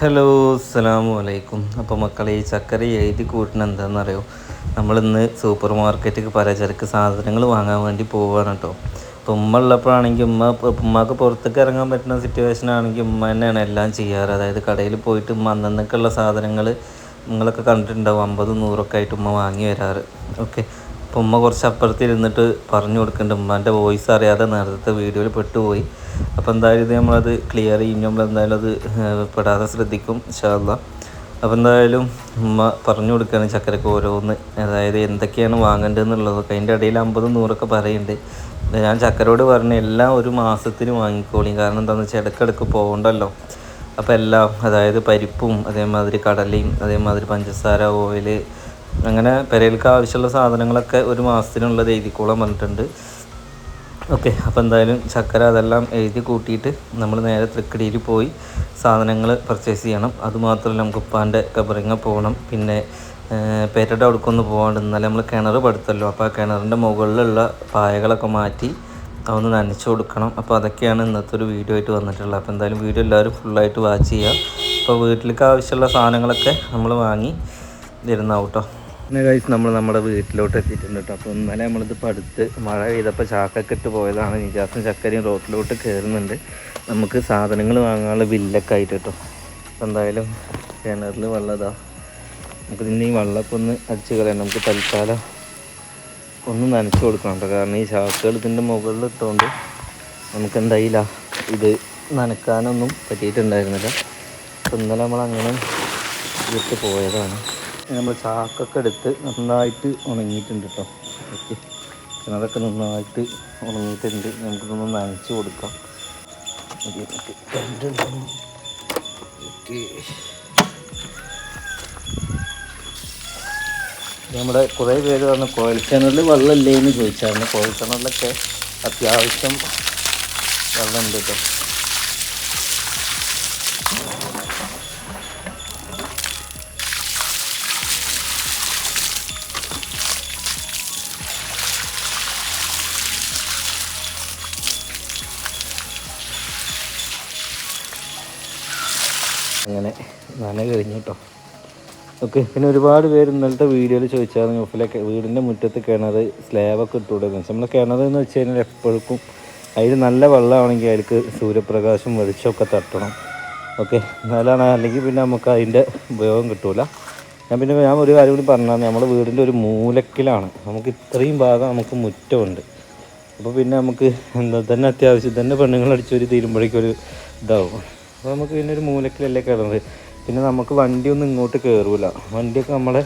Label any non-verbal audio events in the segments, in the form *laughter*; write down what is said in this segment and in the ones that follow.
Hello അസ്സാമു അലൈക്കും. അപ്പോൾ മക്കളെ ഈ ചക്കര എഴുതി കൂട്ടുന്ന എന്താണെന്നറിയോ? നമ്മളിന്ന് സൂപ്പർ മാർക്കറ്റിൽ പലചരക്ക് സാധനങ്ങൾ വാങ്ങാൻ വേണ്ടി പോവുകയാണ് കേട്ടോ. അപ്പോൾ ഉമ്മ ഉള്ളപ്പോഴാണെങ്കിൽ ഉമ്മ ഉമ്മക്ക് പുറത്തേക്ക് ഇറങ്ങാൻ പറ്റുന്ന സിറ്റുവേഷൻ ആണെങ്കിൽ ഉമ്മ തന്നെയാണ് എല്ലാം ചെയ്യാറ്. അതായത് കടയിൽ പോയിട്ട് ഉമ്മ അന്നന്നൊക്കെയുള്ള സാധനങ്ങൾ നിങ്ങളൊക്കെ കണ്ടിട്ടുണ്ടാവും. അമ്പതും നൂറൊക്കെ ആയിട്ട് ഉമ്മ വാങ്ങി വരാറ്. ഓക്കെ. അപ്പോൾ ഉമ്മ കുറച്ച് അപ്പുറത്തിരുന്നിട്ട് പറഞ്ഞു കൊടുക്കുന്നുണ്ട്. ഉമ്മാന്റെ വോയിസ് അറിയാതെ നേരത്തെ വീഡിയോയിൽ പെട്ടുപോയി. അപ്പോൾ എന്തായാലും ഇത് നമ്മളത് ക്ലിയർ ചെയ്യും. നമ്മൾ എന്തായാലും അത് പെടാതെ ശ്രദ്ധിക്കും ഇൻഷാല്ല അപ്പോൾ എന്തായാലും ഉമ്മ പറഞ്ഞു കൊടുക്കുകയാണ് ചക്കരക്ക് ഓരോന്ന്. അതായത് എന്തൊക്കെയാണ് വാങ്ങേണ്ടതെന്നുള്ളതൊക്കെ. അതിന്റെ ഇടയിൽ അമ്പതും നൂറൊക്കെ പറയുന്നുണ്ട് ഞാൻ ചക്കരോട് പറഞ്ഞു എല്ലാം ഒരു മാസത്തിന് വാങ്ങിക്കോളി. കാരണം എന്താണെന്ന് വെച്ചാൽ ഇടയ്ക്കിടയ്ക്ക് പോകണ്ടല്ലോ അപ്പോൾ എല്ലാം അതായത് പരിപ്പും അതേമാതിരി കടലയും അതേമാതിരി പഞ്ചസാര ഓയിൽ അങ്ങനെ പെരയിൽക്ക് ആവശ്യമുള്ള സാധനങ്ങളൊക്കെ ഒരു മാസത്തിനുള്ളത് എഴുതിക്കോളാൻ പറഞ്ഞിട്ടുണ്ട്. ഓക്കെ അപ്പോൾ എന്തായാലും ചക്കര അതെല്ലാം എഴുതി കൂട്ടിയിട്ട് നമ്മൾ നേരെ തൃക്കടിയിൽ പോയി സാധനങ്ങൾ പർച്ചേസ് ചെയ്യണം. അതുമാത്രമല്ല നമുക്ക് ഉപ്പാന്റെ കബറിങ്ങ പോകണം പിന്നെ പേരുടെ അവിടേക്കൊന്ന് പോകാണ്ട് ഇന്നലെ നമ്മൾ കിണർ പടുത്തല്ലോ. അപ്പോൾ ആ കിണറിന്റെ മുകളിലുള്ള പായകളൊക്കെ മാറ്റി അതൊന്ന് നനച്ചു കൊടുക്കണം. അപ്പോൾ അതൊക്കെയാണ് ഇന്നത്തെ ഒരു വീഡിയോ ആയിട്ട് വന്നിട്ടുള്ളത്. അപ്പോൾ എന്തായാലും വീഡിയോ എല്ലാവരും ഫുള്ളായിട്ട് വാച്ച് ചെയ്യുക. അപ്പോൾ വീട്ടിലേക്ക് ആവശ്യമുള്ള സാധനങ്ങളൊക്കെ നമ്മൾ വാങ്ങി ഇരുന്നാവും കേട്ടോ കഴിച്ച് നമ്മൾ നമ്മുടെ വീട്ടിലോട്ട് എത്തിയിട്ടുണ്ട് കേട്ടോ അപ്പോൾ ഇന്നലെ നമ്മളിത് പടുത്ത് മഴ പെയ്തപ്പോൾ ചാക്കൊക്കെ ഇട്ട് പോയതാണ്. നിജാസും ചക്കരയും റോട്ടിലോട്ട് കയറുന്നുണ്ട് നമുക്ക് സാധനങ്ങൾ വാങ്ങാനുള്ള ബില്ലൊക്കെ ആയിട്ട് കേട്ടോ അപ്പോൾ എന്തായാലും കിണറിൽ വെള്ളം ഇതാ. നമുക്ക് ഇനി ഈ വെള്ളമൊക്കെ ഒന്ന് അടിച്ച് കളയാം നമുക്ക് തൽക്കാലം ഒന്ന് നനച്ച് കൊടുക്കണം കേട്ടോ കാരണം ഈ ചാക്കുകൾ ഇതിന്റെ മുകളിൽ ഇട്ടുകൊണ്ട് നമുക്ക് എന്തായില്ല ഇത് നനക്കാനൊന്നും പറ്റിയിട്ടുണ്ടായിരുന്നില്ല. അപ്പോൾ ഇന്നലെ നമ്മൾ അങ്ങനെ ഇട്ട് പോയതാണ്. നമ്മൾ ചാക്കൊക്കെ എടുത്ത് നന്നായിട്ട് ഉണങ്ങിയിട്ടുണ്ട് കേട്ടോ ഓക്കെ. അതൊക്കെ നന്നായിട്ട് ഉണങ്ങിയിട്ടുണ്ട്. നമുക്കിതൊന്ന് നനച്ച് കൊടുക്കാം. നമ്മുടെ കുറേ പേര് പറഞ്ഞു കോയൽ കിണറിൽ വെള്ളമില്ലേ എന്ന് ചോദിച്ചായിരുന്നു. കോയൽ കിണറിലൊക്കെ അത്യാവശ്യം വെള്ളമുണ്ട് കേട്ടോ അങ്ങനെ നന കഴിഞ്ഞു കേട്ടോ. ഓക്കെ പിന്നെ ഒരുപാട് പേര് ഇന്നലത്തെ വീഡിയോയിൽ ചോദിച്ചായിരുന്നു ഗൾഫിലൊക്കെ വീടിന്റെ മുറ്റത്ത് കിണർ സ്ലാബൊക്കെ ഇട്ട് കൊടുക്കുന്നത് നമ്മൾ കിണർ എന്ന് വെച്ച് കഴിഞ്ഞാൽ എപ്പോഴും അതിൽ നല്ല വെള്ളമാണെങ്കിൽ അതിലേക്ക് സൂര്യപ്രകാശം വെളിച്ചമൊക്കെ തട്ടണം. ഓക്കെ എന്നാലാണ് അല്ലെങ്കിൽ പിന്നെ നമുക്ക് അതിന്റെ ഉപയോഗം കിട്ടൂല. ഞാൻ പിന്നെ ഞാൻ ഒരു കാര്യം കൂടി പറഞ്ഞാൽ നമ്മുടെ വീടിന്റെ ഒരു മൂലക്കിലാണ്. നമുക്ക് ഇത്രയും ഭാഗം നമുക്ക് മുറ്റമുണ്ട്. അപ്പോൾ പിന്നെ നമുക്ക് എന്താ തന്നെ അത്യാവശ്യം തന്നെ പെണ്ണുങ്ങളടിച്ചൊരു തീരുമ്പോഴേക്കൊരു ഇതാവും. അപ്പോൾ നമുക്ക് പിന്നെ ഒരു മൂലക്കിലല്ലേ കയറുന്നത് പിന്നെ നമുക്ക് വണ്ടിയൊന്നും ഇങ്ങോട്ട് കയറൂല വണ്ടിയൊക്കെ നമ്മളെ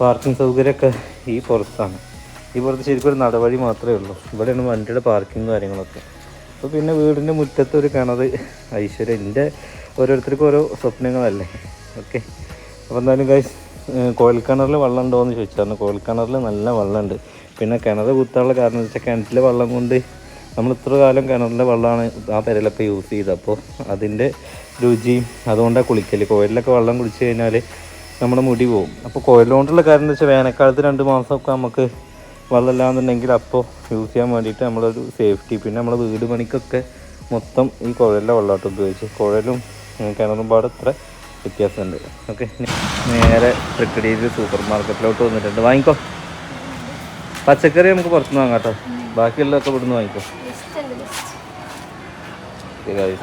പാർക്കിംഗ് സൗകര്യമൊക്കെ ഈ പുറത്താണ്. ഈ പുറത്ത് ശരിക്കും ഒരു നടവഴി മാത്രമേ ഉള്ളൂ. ഇവിടെയാണ് വണ്ടിയുടെ പാർക്കിംഗ് കാര്യങ്ങളൊക്കെ. അപ്പോൾ പിന്നെ വീടിന്റെ മുറ്റത്ത് ഒരു കിണർ ഐശ്വര്യം എന്റെ ഓരോരുത്തർക്കും ഓരോ സ്വപ്നങ്ങളല്ലേ. ഓക്കെ. അപ്പോൾ എന്തായാലും കൈ കോഴൽ കിണറിൽ വെള്ളം ഉണ്ടോ എന്ന് ചോദിച്ചായിരുന്നു കോഴൽ നല്ല വെള്ളമുണ്ട്. പിന്നെ കിണർ കുത്താനുള്ള കാരണം വെച്ചാൽ കിണറ്റിലെ വെള്ളം കൊണ്ട് നമ്മൾ ഇത്ര കാലം കിണറിന്റെ വെള്ളമാണ് ആ പെരലൊക്കെ യൂസ് ചെയ്തത്. അപ്പോൾ അതിന്റെ രുചിയും അതുകൊണ്ടാണ് കുളിക്കൽ കോയിലൊക്കെ വെള്ളം കുടിച്ച് കഴിഞ്ഞാൽ നമ്മുടെ മുടി പോകും അപ്പോൾ കോയിലുകൊണ്ടുള്ള കാര്യം എന്ന് വെച്ചാൽ വേനൽക്കാലത്ത് രണ്ട് മാസമൊക്കെ നമുക്ക് വെള്ളമില്ലാന്നുണ്ടെങ്കിൽ അപ്പോൾ യൂസ് ചെയ്യാൻ വേണ്ടിയിട്ട് നമ്മളൊരു സേഫ്റ്റി പിന്നെ നമ്മളെ വീട് പണിക്കൊക്കെ മൊത്തം ഈ കുഴലിലെ വെള്ളമായിട്ട് ഉപയോഗിച്ച് കുഴലും കിണറും പാടും ഇത്ര വ്യത്യാസമുണ്ട്. ഓക്കെ നേരെ തൃക്കടിയിൽ സൂപ്പർ മാർക്കറ്റിലോട്ട് വന്നിട്ടുണ്ട്. വാങ്ങിക്കോ. പച്ചക്കറി നമുക്ക് പുറത്തുനിന്ന് വാങ്ങാം കേട്ടോ. ബാക്കിയുള്ളതൊക്കെ ഇവിടുന്ന് വാങ്ങിക്കോ.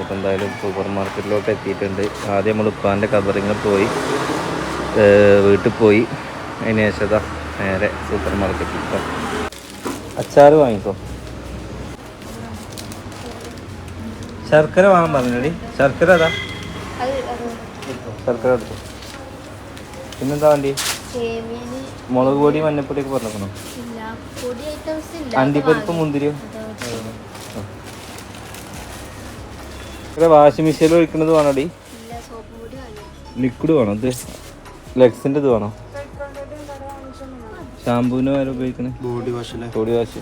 ഇപ്പം എന്തായാലും സൂപ്പർ മാർക്കറ്റിലോട്ട് എത്തിയിട്ടുണ്ട്. ആദ്യം നമ്മൾ ഉപ്പാന്റെ കബറിങ്ങിൽ പോയി വീട്ടിൽ പോയി. അതിന് ശേഷം നേരെ സൂപ്പർ മാർക്കറ്റിൽ അച്ചാർ വാങ്ങിക്കോ. ശർക്കര വാങ്ങാൻ പറഞ്ഞടി ശർക്കര അതാ. ശർക്കര എടുത്തു. പിന്നെന്താ വേണ്ടി? മുളക് പൊടി മഞ്ഞപ്പൊടിയൊക്കെ പറഞ്ഞോ ഇല്ല പൊടി ഐറ്റംസ് ഇല്ല അണ്ടിപ്പരിപ്പ് മുന്തിരിയോ? വാഷിംഗ് മെഷീനിൽ ഒഴിക്കണത് വേണോടി? ലിക്വിഡ് വേണോ? ഇത് ലെക്സിന്റെ ഇത് വേണോ? ഷാമ്പൂവിന് വരെ ഉപയോഗിക്കണേ. Body wash body wash.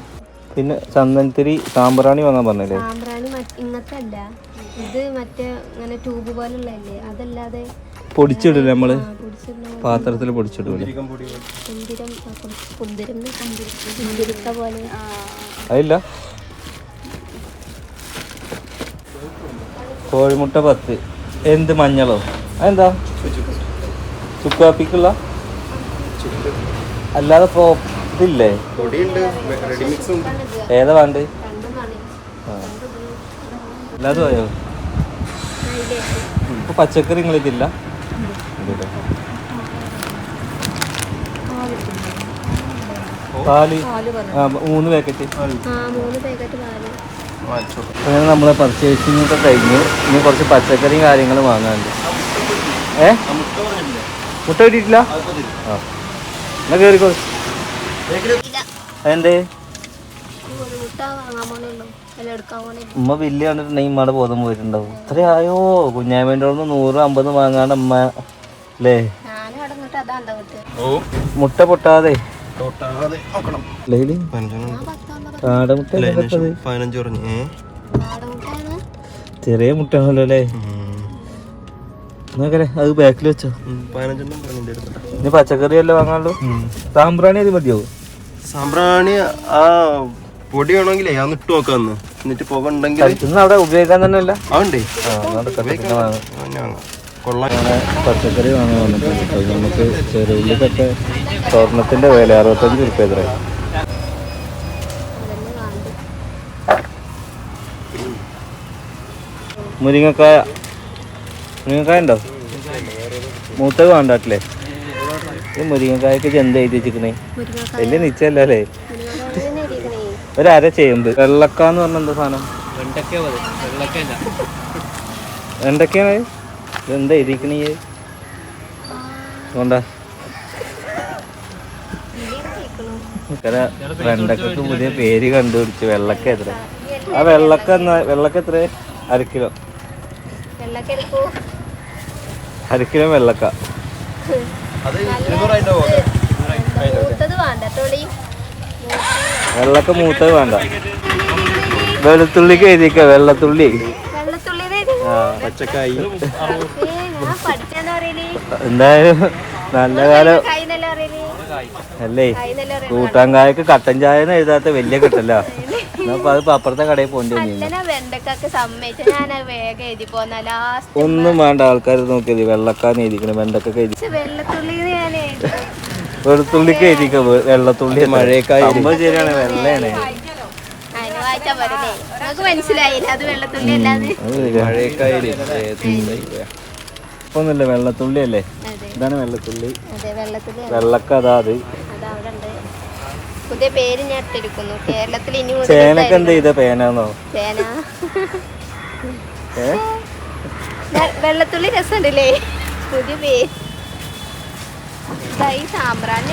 പിന്നെ ചന്ദനത്തിരി സാമ്പ്രാണി വന്നാ പറഞ്ഞില്ലേ? സാമ്പ്രാണി മറ്റ് അല്ല ഇത് മറ്റേ ഇങ്ങനെ ട്യൂബ് പോലുള്ളതല്ലേ? അതല്ലാതെ പൊടിച്ചിടില്ലേ നമ്മൾ? പാത്രത്തിൽ പൊടിച്ചിടൂലേ? പൊടി കുന്തിരം ആ, കുറച്ച് പോലെ. അതില്ല. കോഴിമുട്ട പത്ത്. എന്ത് മഞ്ഞളോ? അതെന്താ? ചുക്കാപ്പിക്കുള്ള അല്ലാതെ ഇപ്പോ ഇതില്ലേ? പൊടിയുണ്ട്. റെഡി മിക്സ് ഉണ്ട്. ഏതാ വേണ്ട അല്ലാതെ പോയോ? ഇപ്പൊ പച്ചക്കറി നിങ്ങൾ ഇതില്ലേ? പാൽ. മൂന്ന് പാക്കറ്റ്. ആ മൂന്ന് പാക്കറ്റ് പാൽ. അങ്ങനെ നമ്മളെ പർച്ചേസിംഗ് ഒക്കെ കഴിഞ്ഞു ഇനി കുറച്ച് പച്ചക്കറിയും കാര്യങ്ങളും വാങ്ങാനുണ്ട്. ഏ? മുട്ട കിട്ടിയിട്ടില്ല? ആ എന്നാ കയറിക്കോ എന്തേ ഒരു മുട്ട വാങ്ങാൻ പോണേയുള്ളൂ അല്ല എടുക്കാൻ പോണേ. ഉമ്മ ബില്ല് കണ്ടിട്ടുണ്ടെങ്കിൽ ഉമ്മയുടെ ബോധം പോയിട്ടുണ്ടാവും. ഇത്രയായോ കുഞ്ഞാമേന്റെ അവിടെ നിന്ന് നൂറ് അമ്പത് വാങ്ങാണ്ട് അമ്മ അല്ലേ മുട്ട പൊട്ടാതെ. ചെറിയ മുട്ടാണല്ലോ അല്ലേ? നോക്കല്ലേ അത് ബാക്കിൽ വെച്ചോ. ഇനി പച്ചക്കറി അല്ലേ വാങ്ങാനുള്ളൂ സാമ്പ്രാണി അത് മതിയാവും? സാമ്പ്രാണി ആ പൊടി വേണമെങ്കിലേ അന്ന് ഇട്ട് നോക്കാന്ന് എന്നിട്ട് പുക ഉണ്ടെങ്കിൽ അവിടെ ഉപയോഗിക്കാൻ തന്നെ അല്ല അതുണ്ടേ. ആ പച്ചക്കറി വാങ്ങാൻ വന്നിട്ടുണ്ട് അത് നമുക്ക് ചെറുള്ളിക്കൊക്കെ സ്വർണത്തിന്റെ വില അറുപത്തഞ്ച് റുപ്യ എത്ര മുരിങ്ങക്കായ മുരിങ്ങക്കായ ഉണ്ടോ? മൂത്തത് വേണ്ടാട്ടില്ലേ? ഈ മുരിങ്ങക്കായക്ക് എന്ത് എഴുതി വെച്ചിരിക്കണേ? വലിയ നിശ്ചയല്ല അല്ലേ? ഒരര ചേമ്പ്. വെള്ളക്ക എന്ന് പറഞ്ഞ എന്താ സാധനം? എന്തൊക്കെയാണ് എന്താ ഇരിക്കണീ? കൊണ്ടാ വെണ്ടക്കൊക്കെ പുതിയ പേര് കണ്ടുപിടിച്ചു വെള്ളക്ക എത്ര ആ വെള്ളക്ക വെള്ളക്ക എത്ര അര കിലോ. വെള്ളൊക്കെ. വെള്ളക്ക മൂത്തത് വേണ്ട. വെളുത്തുള്ളിക്ക് എഴുതിക്ക വെള്ളത്തുള്ളി. പച്ചക്കായി. *laughs* എന്തായാലും നല്ല കാലം. അല്ലേ? കൂട്ടാങ്കായക്ക് കൂട്ടാൻ കായക്ക് കട്ടൻ ചായ എഴുതാത്ത വലിയ കിട്ടല്ല അപ്പൊ അത് അപ്പുറത്തെ കടയിൽ പോണ്ടി ഒന്നും വേണ്ട ആൾക്കാർ നോക്കിയത് വെള്ളക്കാന്ന് എഴുതിക്കണം വെണ്ടക്കൊക്കെ എഴുതി. വെള്ളത്തുള്ളി ഞാൻ എഴുതി. വെളുത്തുള്ളിക്ക് എഴുതിക്ക വെള്ളത്തുള്ളി മഴയൊക്കെ ശരിയാണ് വെള്ളയാണ്. വായിച്ചാ പോരല്ലേ നമുക്ക് മനസ്സിലായില്ല? അത് വെള്ളത്തുള്ളി ശരിയാ. ഒന്നുമില്ല വെള്ളത്തുള്ളി അല്ലേ? ഇതാണ് വെള്ളത്തുള്ളി. അതെ വെള്ളത്തുള്ളി വെള്ളക്ക അതാ അത്. അത് അവിടെ ഉണ്ട്. പുതിയ പേര് ഞാൻ എടുത്തിരിക്കുന്നു കേരളത്തിൽ ഇനി ചേനക്ക് എന്ത് ചെയ്ത പേനാന്നോ? ചേന. വെള്ളത്തുള്ളി രസമുണ്ടല്ലേ? പുതിയ പേര് സാമ്പ്രാണി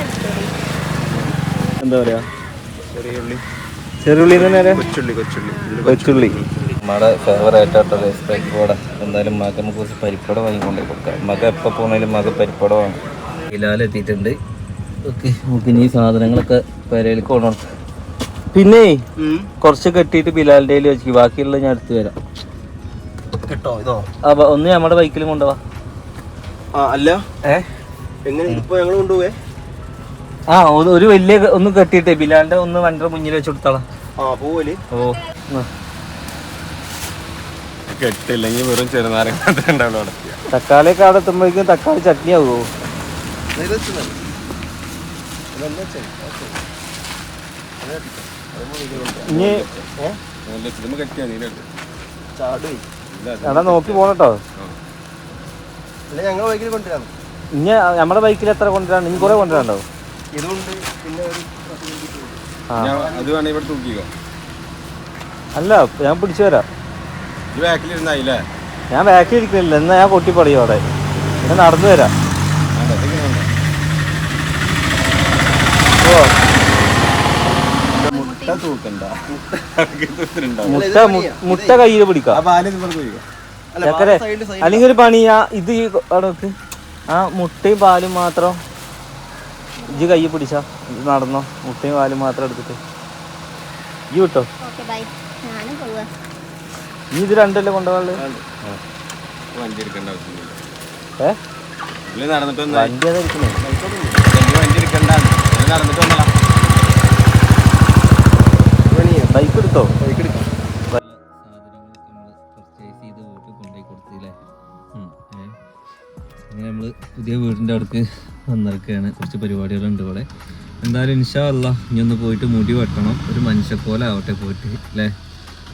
എന്താ പറയാ? ചെറിയ ഉള്ളി. ചെറുള്ളി കൊച്ചുള്ളി കൊച്ചുള്ളി. ഇതിൽ കൊച്ചുള്ളി. നമ്മുടെ ഫേവറേറ്റ് ആയിട്ടുള്ള പരിപ്പോട എന്തായാലും മക നമുക്ക് കുറച്ച് വാങ്ങി വാങ്ങിക്കൊണ്ടേ കൊടുക്കാം. മക എപ്പോൾ പോണേലും മക പരിപ്പട വാങ്ങും ഇലാലെത്തിയിട്ടുണ്ട് ഓക്കെ നമുക്ക് ഇനി സാധനങ്ങളൊക്കെ പെരയിലേക്ക് കൊണ്ടുപോകണം പിന്നെ കുറച്ച് കെട്ടിയിട്ട് ബിലാലിന്റെ കയ്യിൽ വെച്ചു. ബാക്കിയുള്ളത് ഞാൻ എടുത്തു തരാം. കേട്ടോ ഇതോ? ആ ഒന്ന് നമ്മുടെ ബൈക്കിൽ കൊണ്ടുപോവാ ആ അല്ല? ഏ? എങ്ങനെ ഇപ്പോൾ ഞങ്ങൾ കൊണ്ടുപോവേ? ആ ഒരു വലിയ ഒന്ന് കെട്ടിയിട്ട്. ബിലാലിന്റെ ഒന്ന് വണ്ടിയുടെ മുന്നിൽ വെച്ച് കൊടുത്തോളാം. ഓ. കെട്ടില്ലെങ്കിൽ വെറും ചെറുനാരങ്ങ മാത്രമേ ഉണ്ടാവുള്ളൂ അവിടെ. എത്തുമ്പോഴേക്കും തക്കാളി ചട്നി ആവുമോ ഇനി ചാടുവേ. എടാ നോക്കി പോണട്ടോ. ഞങ്ങൾ ബൈക്കിൽ കൊണ്ടുവരാം. ഇനി നമ്മുടെ ബൈക്കിൽ എത്ര കൊണ്ടുവരാണ്ട് ഇനി കുറെ കൊണ്ടുവരാണ്ടോ ഇതുണ്ട് പിന്നെ ഒരു ആ. അത് വേണേ ഇവിടെ തൂക്കിക്കോ. അല്ല ഞാൻ പിടിച്ചു തരാം ഈ ബാക്കിലിരുന്നായില്ലേ? ഞാൻ ബാക്കിൽ ഇരിക്കുന്നില്ല എന്നാ ഞാൻ പൊട്ടിപ്പടിയോ അവിടെ. ഞാൻ നടന്നു വരാം. ഓ. മുട്ട തൂക്കണ്ട. മുട്ട മുട്ട കയ്യിൽ പിടിക്കാം. അല്ലെങ്കിൽ ഒരു പണിയാ ഇത് ഈ ആ മുട്ടയും പാലും മാത്രം ഇജ്ജ് കൈ പിടിച്ചാ. ഇത് നടന്നോ. മുട്ടയും വാലും മാത്രം എടുത്തിട്ട്. ഇജ്ജ് വിട്ടോ. Okay bye. ഞാനും പോവാ. നീ ഇത് രണ്ടല്ലേ കൊണ്ടുപോകാനുള്ളത് വണ്ടി എടുക്കേണ്ട ആവശ്യമില്ല. ഏ? ഇതിൽ നടന്നിട്ട് വണ്ടി വണ്ടി എടുക്കണ്ട നടന്നിട്ട് വന്നടാ ബൈക്ക് എടുത്തോ? ബൈക്ക് എടുക്കാം. അങ്ങനെ നമ്മൾ പുതിയ വീടിന്റെ അടുക്ക് വന്നിരിക്കുകയാണ് കുറച്ച് പരിപാടികളുണ്ട് ഇവിടെ. എന്തായാലും ഇൻഷാ അല്ല ഇനി ഒന്ന് പോയിട്ട് മുടി വെട്ടണം. ഒരു മനുഷ്യപ്പോലെ ആവട്ടെ പോയിട്ട് അല്ലേ?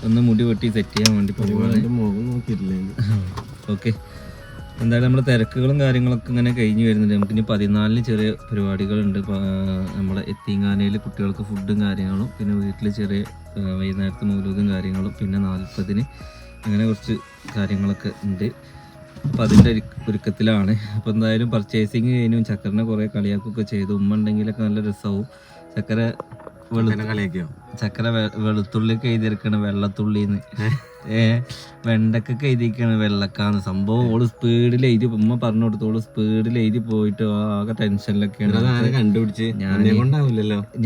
ഒന്ന് മുടി വെട്ടി സെറ്റ് ചെയ്യാൻ വേണ്ടി പോവുകയാണ് ഓക്കെ. എന്തായാലും നമ്മുടെ തിരക്കുകളും കാര്യങ്ങളൊക്കെ ഇങ്ങനെ കഴിഞ്ഞ് വരുന്നുണ്ട്. നമുക്ക് ഇനി പതിനാലിന് ചെറിയ പരിപാടികളുണ്ട്. നമ്മുടെ എത്തിങ്ങാനയിൽ കുട്ടികൾക്ക് ഫുഡും കാര്യങ്ങളും പിന്നെ വീട്ടിൽ ചെറിയ വൈകുന്നേരത്തെ മൂലൂതും കാര്യങ്ങളും പിന്നെ നാൽപ്പതിന് അങ്ങനെ കുറച്ച് കാര്യങ്ങളൊക്കെ ഉണ്ട്. അപ്പോൾ അതിന്റെ ഒരു ഒരുക്കത്തിലാണ്. അപ്പോൾ എന്തായാലും പർച്ചേസിങ് കഴിഞ്ഞും. ചക്കറിനെ കുറേ കളിയാക്കൊക്കെ ചെയ്തു. ഉമ്മ ഉണ്ടെങ്കിലൊക്കെ നല്ല രസമാവും ചക്കര കളിയാക്കിയോ? ചക്കര വെളുത്തുള്ളിയൊക്കെ എഴുതിയിരിക്കണ വെള്ളത്തുള്ളിന്ന്. ഏ വെണ്ടക്കൊക്കെ എഴുതിയിരിക്കണ. വെള്ളക്കാന്ന്. സംഭവം ഓൾ സ്പീഡിൽ എഴുതി ഉമ്മ പറഞ്ഞു കൊടുത്തു ഓൾ സ്പീഡിൽ എഴുതി പോയിട്ട് ആകെ ടെൻഷനിലൊക്കെയാണ്. കണ്ടുപിടിച്ച്? ഞാൻ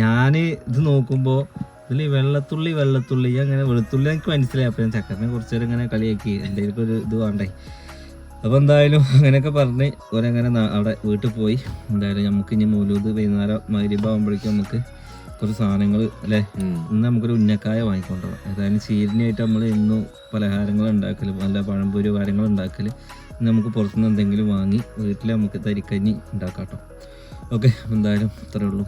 ഞാൻ ഇത് നോക്കുമ്പോൾ ഇതിൽ വെള്ളത്തുള്ളി വെള്ളത്തുള്ളി അങ്ങനെ വെളുത്തുള്ളി എനിക്ക് മനസ്സിലായി. അപ്പൊ ഞാൻ ചക്കറിനെ കുറച്ചു നേരം ഇങ്ങനെ കളിയാക്കി. എന്തെങ്കിലും ഒരു ഇത് വേണ്ടേ? അപ്പൊ എന്തായാലും അങ്ങനെയൊക്കെ പറഞ്ഞ് ഓരങ്ങനെ അവിടെ വീട്ടിൽ പോയി. എന്തായാലും നമുക്ക് ഇനി മൂലൂത് വൈകുന്നേരം മൈരീഭാവുമ്പോഴേക്കും നമുക്ക് കുറച്ച് സാധനങ്ങൾ അല്ലേ? ഇന്ന് നമുക്കൊരു ഉന്നക്കായ വാങ്ങിക്കൊണ്ടുപോകാം ഏതായാലും ചീരിനായിട്ട് നമ്മൾ ഇന്നും പലഹാരങ്ങൾ ഉണ്ടാക്കൽ നല്ല പഴംപൊരി കാര്യങ്ങൾ ഉണ്ടാക്കൽ ഇന്ന് നമുക്ക് പുറത്തുനിന്ന് എന്തെങ്കിലും വാങ്ങി വീട്ടിൽ നമുക്ക് തരിക്കഞ്ഞി ഉണ്ടാക്കാം കേട്ടോ. ഓക്കെ എന്തായാലും അത്രേ ഉള്ളൂ.